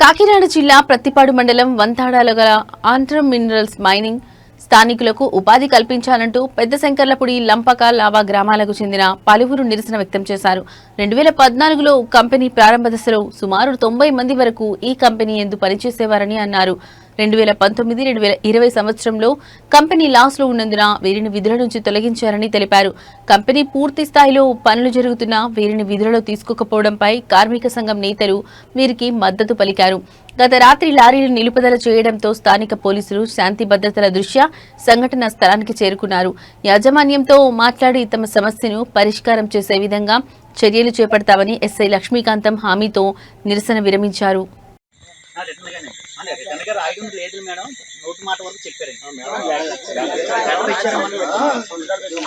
కాకినాడ జిల్లా ప్రత్తిపాడు మండలం వంతాడాల గల ఆంధ్ర మినరల్స్ మైనింగ్ స్థానికులకు ఉపాధి కల్పించాలంటూ పెద్ద శంకర్లపుడి లంపక లావా గ్రామాలకు చెందిన పలువురు నిరసన వ్యక్తం చేశారు. రెండు వేల పద్నాలుగులో కంపెనీ ప్రారంభ దశలో సుమారు తొంభై మంది వరకు ఈ కంపెనీ ఎందు పనిచేసేవారని అన్నారు. రెండు వేల పంతొమ్మిది రెండు వేల ఇరవై సంవత్సరంలో కంపెనీ లాస్లో ఉన్నందున వీరిని విధుల నుంచి తొలగించారని తెలిపారు. కంపెనీ పూర్తి స్థాయిలో పనులు జరుగుతున్నా వీరిని విధులలో తీసుకోకపోవడంపై కార్మిక సంఘం నేతలు వీరికి మద్దతు పలికారు. గత రాత్రి లారీలు నిలుపుదల చేయడంతో స్థానిక పోలీసులు శాంతి భద్రతల దృష్ట్యా సంఘటన స్థలానికి చేరుకున్నారు. యాజమాన్యంతో మాట్లాడి తమ సమస్యను పరిష్కారం చేసే విధంగా చర్యలు చేపడతామని ఎస్ఐ లక్ష్మీకాంతం హామీతో నిరసన విరమించారు. అంటే రిటర్న్గా రాయడం లేదు మేడం. నోటి మాట వరకు చెప్పారండి లెటర్ ఇచ్చారమ్మా.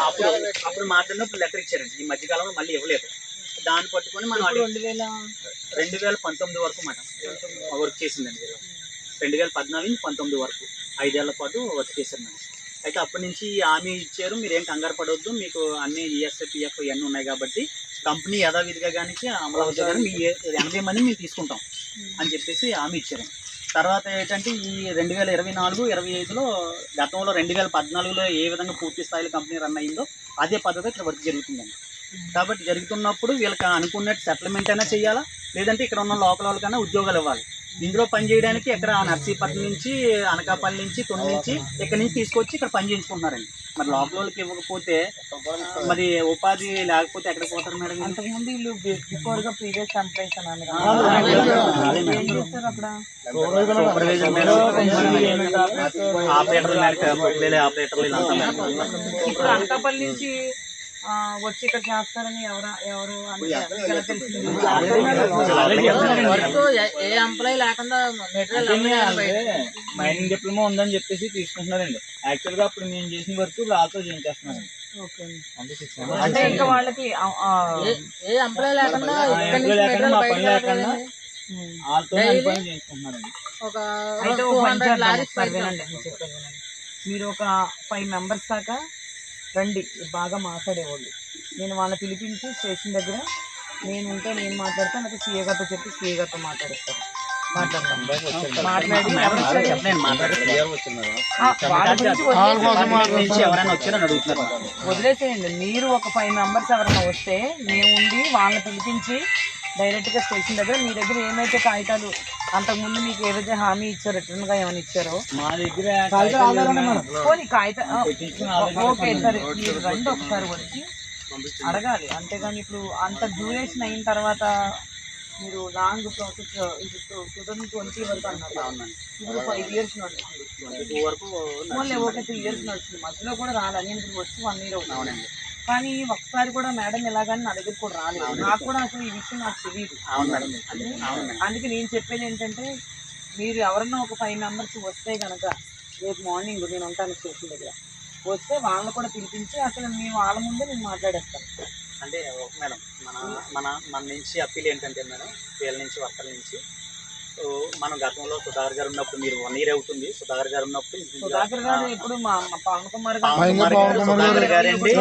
అప్పుడు అప్పుడు మాట్లాడినప్పుడు లెటర్ ఇచ్చారండి ఈ మధ్య కాలంలో మళ్ళీ ఇవ్వలేదు. దాన్ని పట్టుకొని మనం రెండు వేల రెండు వేల పంతొమ్మిది వరకు మేడం వర్క్ చేసిందండి వీళ్ళు. రెండు వేల పద్నాలుగు నుంచి పంతొమ్మిది వరకు ఐదేళ్ళ పాటు వర్క్ చేశారు మేడం. అయితే అప్పటి నుంచి ఈ హామీ ఇచ్చారు. మీరు ఏం కంగారు పడవద్దు మీకు అన్ని ఈఎస్ఐ పిఎఫ్ ఇవన్నీ ఉన్నాయి కాబట్టి కంపెనీ యథావిధిగా కానీ అమలు అవుతుంది కానీ మీ ఎనభై మంది మేము తీసుకుంటాం అని చెప్పేసి హామీ ఇచ్చారు. తర్వాత ఏంటంటే ఈ రెండు వేల ఇరవై నాలుగు ఇరవై ఐదులో గతంలో రెండు వేల పద్నాలుగులో ఏ విధంగా పూర్తి స్థాయిలో కంపెనీ రన్ అయిందో అదే పద్ధతి ఇక్కడ వర్క్ జరుగుతుందండి. కాబట్టి జరుగుతున్నప్పుడు వీళ్ళకి అనుకున్నట్టు సెటిల్మెంట్ అయినా చేయాలా? లేదంటే ఇక్కడ ఉన్న లోకల్ వాళ్ళకైనా ఉద్యోగాలు ఇవ్వాలి. ఇందులో పని చేయడానికి ఇక్కడ నర్సీపట్నం నుంచి అనకాపల్లి నుంచి తొమ్మిది నుంచి ఇక్కడ నుంచి తీసుకొచ్చి ఇక్కడ పని చేయించుకుంటున్నారండి. మరి లోకల్ వాళ్ళకి ఇవ్వకపోతే మరి ఉపాధి లేకపోతే ఎక్కడ పోతారు మేడం? అంతకుముందు వీళ్ళు బిఫోర్గా ప్రీవియస్ సూపర్వైజర్ మేడం. ఆపరేటర్ ఆపరేటర్లు ఇప్పుడు అనకాపల్లి నుంచి వచ్చి ఇక్కడ చేస్తారని ఎవరు ఎవరు ఏ- ఎంప్లాయీ లేకుండా మెటీరియల్ మైనింగ్ డిప్లొమా ఉందని చెప్పేసి తీసుకుంటున్నారండి. యాక్చువల్గా అప్పుడు మేము చేసిన వర్క్ ఇప్పుడు ఆల్తో చేయించేస్తున్నాం ఓకే. అంటే ఇంకా వాళ్ళకి ఏ ఎంప్లాయీ లేకుండా బయటకు పని చేయించుకుంటున్నారండి. ఒక టూ హండ్రెడ్ లారీస్ మీరు ఒక ఫైవ్ మెంబర్స్ దాకా రండి బాగా మాట్లాడేవాళ్ళు. నేను వాళ్ళని పిలిపించి స్టేషన్ దగ్గర నేను ఉంటే నేను మాట్లాడతాను అయితే సీఏ గారితో చెప్పి సీఏ గారితో మాట్లాడతాను మాట్లాడతాను మాట్లాడి ఎవరు వచ్చారు? చెప్పండి మాట్లాడుతున్నారు ఆ, వాళ్ళ గురించి వదిలేసేయండి. నుంచి ఎవరైనా వచ్చారని అడుగుతున్నారు. వదిలేసేయండి. మీరు ఒక ఫైవ్ మెంబర్స్ ఎవరైనా వస్తే మేము ఉండి వాళ్ళని పిలిపించి డైరెక్ట్గా స్టేషన్ దగ్గర మీ దగ్గర ఏమైతే కాగితాలు అంతకుముందు మీకు ఏదైతే హామీ ఇచ్చారో రిటర్న్గా ఏమైనా ఇచ్చారో? మా దగ్గర. పోనీ కాగితం ఓకే సరే. మీరు రండి ఒకసారి వచ్చి అడగాలి. అంతేగాని ఇప్పుడు అంత డ్యూరేషన్ అయిన తర్వాత మీరు long process two thousand twenty వరకు అన్నారు. ఇప్పుడు ఫైవ్ ఇయర్స్ నడుస్తుంది. ఓన్లీ ఓకే త్రీ ఇయర్స్ నడుస్తుంది. మధ్యలో కూడా రాలేదు నేను ఇప్పుడు వచ్చి వన్ ఇయర్ అవుతుంది. కానీ ఒకసారి కూడా మేడం ఎలాగని నా దగ్గర కూడా రాలేదు. నాకు కూడా అసలు ఈ విషయం నాకు తెలియదు అందుకే నేను చెప్పేది ఏంటంటే మీరు ఎవరన్నా ఒక ఫైవ్ మెంబర్స్ వస్తే కనుక రేపు మార్నింగ్ నేను ఉంటాను స్టేషన్ దగ్గర. వస్తే వాళ్ళని కూడా పిలిపించి అసలు మేము వాళ్ళ ముందే నేను మాట్లాడేస్తాను. అంటే మేడం మన మన మన నుంచి అప్పీల్ ఏంటంటే మేడం వీళ్ళ నుంచి వర్కర్ల నుంచి మనం గతంలో సుధాకర్ గారు ఉన్నప్పుడు మీరు వన్ ఇయర్ అవుతుంది. సుధాకర్ గారు ఉన్నప్పుడు సుధాకర్ గారండి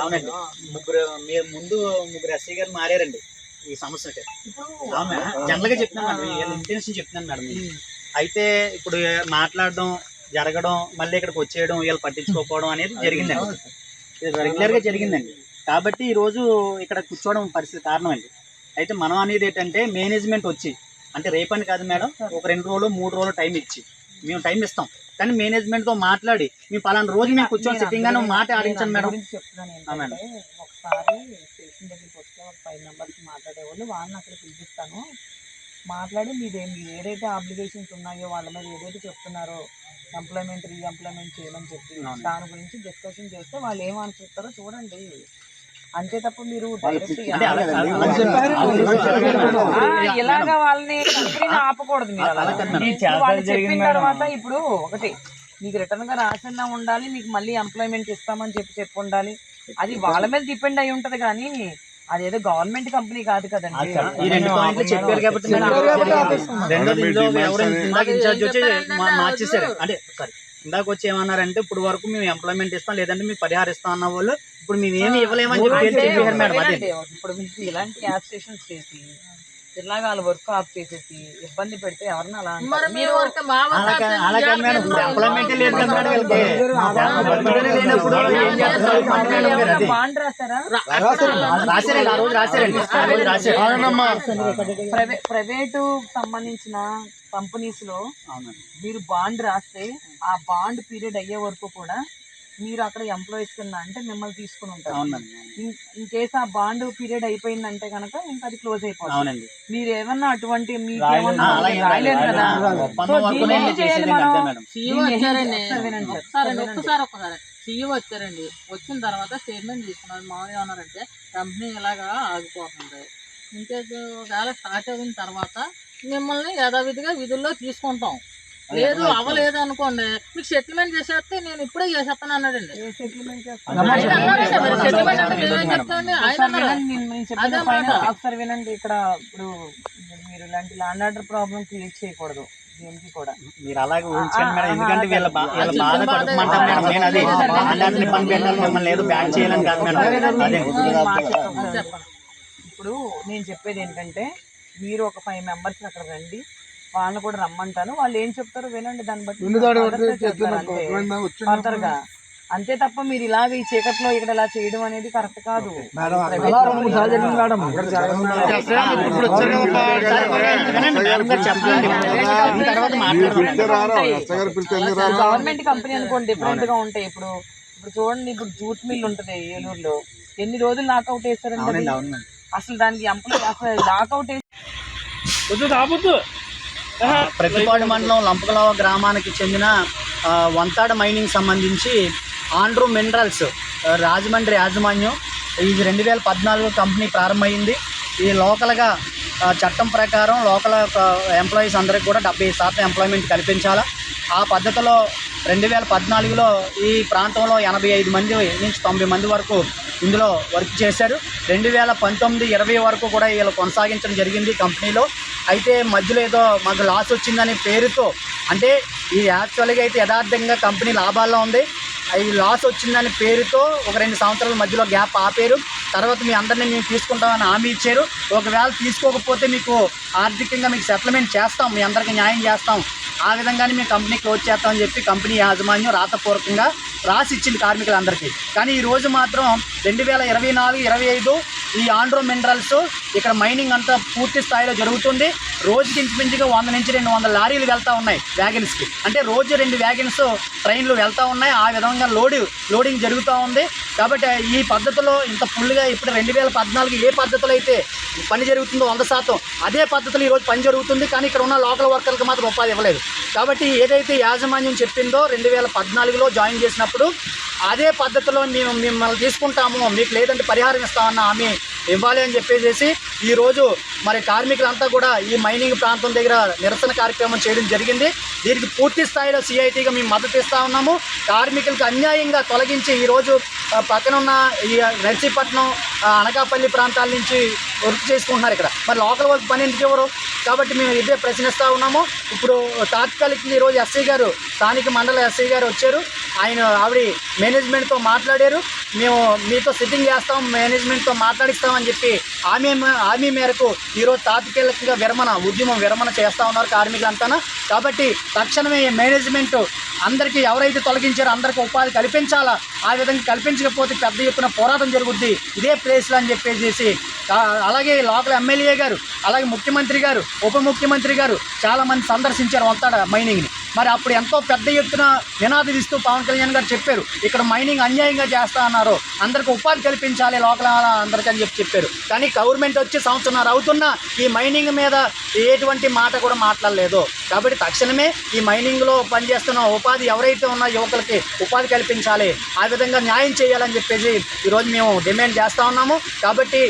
అవునండి. ముగ్గురు మీరు ముందు ముగ్గురు ఎస్సీ గారు మారారండి ఈ సమస్యకి జనరల్గా చెప్తున్నాను మేడం ఇంటెన్షన్ చెప్తున్నాను మేడం. అయితే ఇప్పుడు మాట్లాడడం జరగడం మళ్ళీ ఇక్కడికి వచ్చేయడం వీళ్ళు పట్టించుకోకపోవడం అనేది జరిగిందండి. ఇది రెగ్యులర్గా జరిగిందండి. కాబట్టి ఈ రోజు ఇక్కడ కూర్చోవడం పరిస్థితి కారణం అండి. అయితే మనం అనేది ఏంటంటే మేనేజ్మెంట్ వచ్చి అంటే రేపని కాదు మేడం ఒక రెండు రోజులు మూడు రోజులు టైం ఇచ్చి. మేము టైం ఇస్తాం. కానీ మేనేజ్మెంట్తో మాట్లాడి మేము పలానా రోజు మేము కూర్చొని సిట్టింగ్ గానే మాట ఆడించండి మేడం. గురించి చెప్తున్నాను మేడం. ఒకసారి స్టేషన్ దగ్గరికి వస్తే ఒక ఫైవ్ మెంబర్స్ మాట్లాడేవాళ్ళు వాళ్ళని అక్కడ పిలిపిస్తాను. మాట్లాడి మీదే మీరు ఏదైతే అప్లికేషన్స్ ఉన్నాయో వాళ్ళ మీద ఏదైతే చెప్తున్నారో ఎంప్లాయ్మెంట్ రీ ఎంప్లాయ్మెంట్ చేయమని చెప్పి. దాని గురించి డిస్కషన్ చేస్తే వాళ్ళు ఏం చెప్తారో చూడండి. అంతే తప్ప మీరు. ఇలాగ వాళ్ళని ఆపకూడదు మీరు వాళ్ళు చెప్పిన తర్వాత ఇప్పుడు ఒకటి మీకు రిటర్న్గా రాసిన ఉండాలి మీకు మళ్ళీ ఎంప్లాయ్మెంట్ ఇస్తామని చెప్పి చెప్పి ఉండాలి అది వాళ్ళ మీద డిపెండ్ అయి ఉంటది కానీ అదేదో గవర్నమెంట్ కంపెనీ కాదు కదండి. ఈ రెండు పాయింట్లు చెప్పారు కాబట్టి మేడం రెండోది ఇందులో ఎవరు ఇందాక ఇన్ఛార్జ్ వచ్చి మా- మార్చేశారు. అంటే సారీ ఇందాక వచ్చి ఏమన్నారంటే ఇప్పుడు వరకు మేము ఎంప్లాయ్మెంట్ ఇస్తాం లేదంటే మీకు పరిహారం ఇస్తాం అన్న వాళ్ళు ఇప్పుడు మేము ఏమి ఇవ్వలేమని చెప్పి చెప్పారు మేడం అదే. ఇప్పుడు మీకు ఇలాంటి యాడ్ స్టేషన్స్ చేసి ఇలాగ వాళ్ళ వర్క్ ఆఫ్ చేసేసి ఇబ్బంది పెడితే ఎవరిని అలా బాండ్ రాస్తారా రాశారండి. ఆ రోజు రాశారండి. ఆ రోజు రాశారు ప్రైవే- ప్రైవేటు సంబంధించిన కంపెనీస్లో మీరు బాండ్ రాస్తే ఆ బాండ్ పీరియడ్ అయ్యే వరకు కూడా మీరు అక్కడ ఎంప్లాయీస్ కింద అంటే మిమ్మల్ని తీసుకుని ఉంటారు. అవునండి ఇన్- కేసు ఆ బాండ్ పీరియడ్ అయిపోయిందంటే కనుక ఇంకా అది క్లోజ్ అయిపోతుంది అవునండి. మీరు ఏమన్నా అటువంటి మీకు రాయలేదు. కదా. ఒక్కసారి ఒక్కసారి సీఈఓ వచ్చారండి. వచ్చిన తర్వాత స్టేట్మెంట్ తీసుకున్నారు. మామూలు ఏమన్నారంటే కంపెనీ ఇలాగా ఆగిపోతుంది. ఇంకేస్ ఒకవేళ స్టార్ట్ అయిన తర్వాత మిమ్మల్ని యథావిధిగా విధుల్లో తీసుకుంటాం. లేదు అవ్వలేదు అనుకోండి. మీకు సెటిల్మెంట్ చేసేస్తే నేను ఇప్పుడే చేసేస్తాను అన్నాడండి. ఒకసారి వినండి, ఇక్కడ ఇప్పుడు మీరు ఇలాంటి ల్యాండ్ ఆర్డర్ ప్రాబ్లం క్రియేట్ చేయకూడదు దేనికి కూడా. మీరు అలాగే ఊహించండి మేడం ఎందుకంటే వీళ్ళ బాధ మేడం నేను అది. అలాంటి పెట్టాలి మిమ్మల్ని ఏదో బ్యాన్ చేయాలని కాదు మేడం. అదే ఇప్పుడు నేను చెప్పేది ఏంటంటే మీరు ఒక ఫైవ్ మెంబర్స్ అక్కడ రండి. వాళ్ళని కూడా రమ్మంటాను. వాళ్ళు ఏం చెప్తారో వినండి దాన్ని బట్టి ఫర్దర్గా అంతే. తప్ప మీరు ఇలాగ ఈ చీకట్లో ఇక్కడ ఇలా చేయడం అనేది కరెక్ట్ కాదు. గవర్నమెంట్ కంపెనీ అనుకోండి డిఫరెంట్గా ఉంటాయి. ఇప్పుడు ఇప్పుడు చూడండి ఇప్పుడు జూట్ మిల్ ఉంటది ఏలూరులో. ఎన్ని రోజులు లాకౌట్ వేస్తారండి అసలు దానికి ఎంప్లాయ్ అసలు లాకౌట్ వేసి ప్రతిపాడు మండలం లంపకలవ గ్రామానికి చెందిన వంతాడ మైనింగ్ సంబంధించి ఆండ్రూ మినరల్స్ రాజమండ్రి యాజమాన్యం. ఇది రెండు వేల పద్నాలుగు కంపెనీ ప్రారంభమైంది. ఈ లోకల్గా చట్టం ప్రకారం లోకల్ ఎంప్లాయీస్ అందరికి కూడా డెబ్బై శాతం ఎంప్లాయ్మెంట్ కల్పించాలా. ఆ పద్ధతిలో రెండు వేల పద్నాలుగులో ఈ ప్రాంతంలో ఎనభై ఐదు మంది నుంచి తొంభై మంది వరకు ఇందులో వర్క్ చేశారు. రెండు వేల పంతొమ్మిది ఇరవై వరకు కూడా వీళ్ళు కొనసాగించడం జరిగింది కంపెనీలో. అయితే మధ్యలో ఏదో మాకు లాస్ వచ్చిందనే పేరుతో అంటే ఈ యాక్చువల్గా అయితే యథార్థంగా కంపెనీ లాభాల్లో ఉంది. ఈ లాస్ వచ్చిందనే పేరుతో ఒక రెండు సంవత్సరాల మధ్యలో గ్యాప్ ఆపేరు. తర్వాత మీ అందరినీ మేము తీసుకుంటామని హామీ ఇచ్చారు. ఒకవేళ తీసుకోకపోతే మీకు ఆర్థికంగా మీకు సెటిల్మెంట్ చేస్తాం మీ అందరికీ న్యాయం చేస్తాం. ఆ విధంగానే మేము కంపెనీ క్లోజ్ చేస్తామని చెప్పి కంపెనీ యాజమాన్యం రాతపూర్వకంగా రాసి ఇచ్చింది కార్మికులందరికీ. కానీ ఈరోజు మాత్రం రెండు వేల ఇరవై నాలుగు ఇరవై ఐదు ఈ ఆండ్రో మినరల్స్ ఇక్కడ మైనింగ్ అంతా పూర్తి స్థాయిలో జరుగుతుంది. రోజుకి ఇంచుమించుగా వంద నుంచి రెండు వందల లారీలు వెళ్తూ ఉన్నాయి వ్యాగన్స్కి. అంటే రోజు రెండు వ్యాగన్స్ ట్రైన్లు వెళ్తూ ఉన్నాయి. ఆ విధంగా లోడ్ లోడింగ్ జరుగుతూ ఉంది. కాబట్టి ఈ పద్ధతిలో ఇంత ఫుల్గా ఇప్పుడు రెండు వేల పద్నాలుగు ఏ పద్ధతిలో అయితే పని జరుగుతుందో వంద శాతం అదే పద్ధతిలో ఈరోజు పని జరుగుతుంది. కానీ ఇక్కడ ఉన్న లోకల్ వర్కర్లకు మాత్రం ఉపాధి ఇవ్వలేదు. కాబట్టి ఏదైతే యాజమాన్యం చెప్పిందో రెండు వేల పద్నాలుగులో జాయిన్ చేసినప్పుడు అదే పద్ధతిలో మేము మిమ్మల్ని తీసుకుంటాము. మీకు లేదంటే పరిహారం ఇస్తామన్న ఆమె ఇవ్వాలి అని చెప్పేసి ఈరోజు మరి కార్మికులంతా కూడా ఈ మైనింగ్ ప్రాంతం దగ్గర నిరసన కార్యక్రమం చేయడం జరిగింది. దీనికి పూర్తి స్థాయిలో సిఐటిగా మేము మద్దతు ఇస్తూ ఉన్నాము. కార్మికులకు అన్యాయంగా తొలగించి ఈరోజు పక్కనున్న ఈ నర్సీపట్నం అనకాపల్లి ప్రాంతాల నుంచి వర్క్ చేసుకుంటున్నారు ఇక్కడ. మరి లోకల్ వర్క్ పని ఎందుకు ఎవరు కాబట్టి మేము ఇదే ప్రశ్నిస్తూ ఉన్నాము. ఇప్పుడు తాత్కాలిక ఈరోజు ఎస్ఐ గారు స్థానిక మండల ఎస్ఐ గారు వచ్చారు. ఆయన ఆవిడ మేనేజ్మెంట్తో మాట్లాడారు. మేము మీతో సిట్టింగ్ చేస్తాం మేనేజ్మెంట్తో మాట్లాడిస్తామని చెప్పి హామీ హామీ మేరకు ఈరోజు తాత్కాలికంగా విరమణ ఉద్యమం విరమణ చేస్తూ ఉన్నారు కార్మికులంతా కాబట్టి తక్షణమే మేనేజ్మెంట్ అందరికీ ఎవరైతే తొలగించారో అందరికీ ఉపాధి కల్పించాలా? ఆ విధంగా కల్పించకపోతే పెద్ద ఎత్తున పోరాటం జరుగుద్ది. ఇదే ప్లేస్లు అని చెప్పేసి అలాగే లోకల్ ఎమ్మెల్యే గారు అలాగే ముఖ్యమంత్రి గారు ఉప ముఖ్యమంత్రి గారు చాలామంది సందర్శించారు వంతాడ మైనింగ్ని. మరి అప్పుడు ఎంతో పెద్ద ఎత్తున నినాదిస్తూ పవన్ కళ్యాణ్ గారు చెప్పారు ఇక్కడ మైనింగ్ అన్యాయంగా చేస్తా అన్నారు అందరికి ఉపాధి కల్పించాలి లోకల్ అందరికీ అని చెప్పి చెప్పారు. కానీ గవర్నమెంట్ వచ్చి సంవత్సరం అవుతున్నా ఈ మైనింగ్ మీద ఎటువంటి మాట కూడా మాట్లాడలేదు. కాబట్టి తక్షణమే ఈ మైనింగ్లో పనిచేస్తున్న ఉపాధి ఎవరైతే ఉన్న యువకులకి ఉపాధి కల్పించాలి ఆ విధంగా న్యాయం చేయాలని చెప్పేసి ఈరోజు మేము డిమాండ్ చేస్తూ ఉన్నాము. కాబట్టి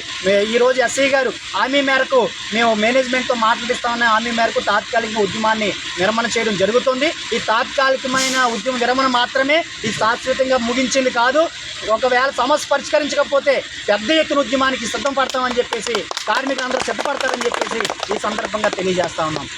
ఈరోజు ఎస్ఐ గారు హామీ మేరకు మేము మేనేజ్మెంట్తో మాట్లాడిస్తామని హామీ మేరకు తాత్కాలిక ఉద్యమాన్ని నిర్మాణం చేయడం జరుగుతుంది ఈ తాత్కాలికమైన ఉద్యమ విరమణ మాత్రమే ఇది శాశ్వతంగా ముగించింది కాదు. ఒకవేళ సమస్య పరిష్కరించకపోతే పెద్ద ఎత్తున ఉద్యమానికి సిద్ధం పడతామని చెప్పేసి కార్మికులందరూ సిద్ధపడతారని చెప్పేసి ఈ సందర్భంగా తెలియజేస్తా ఉన్నాం.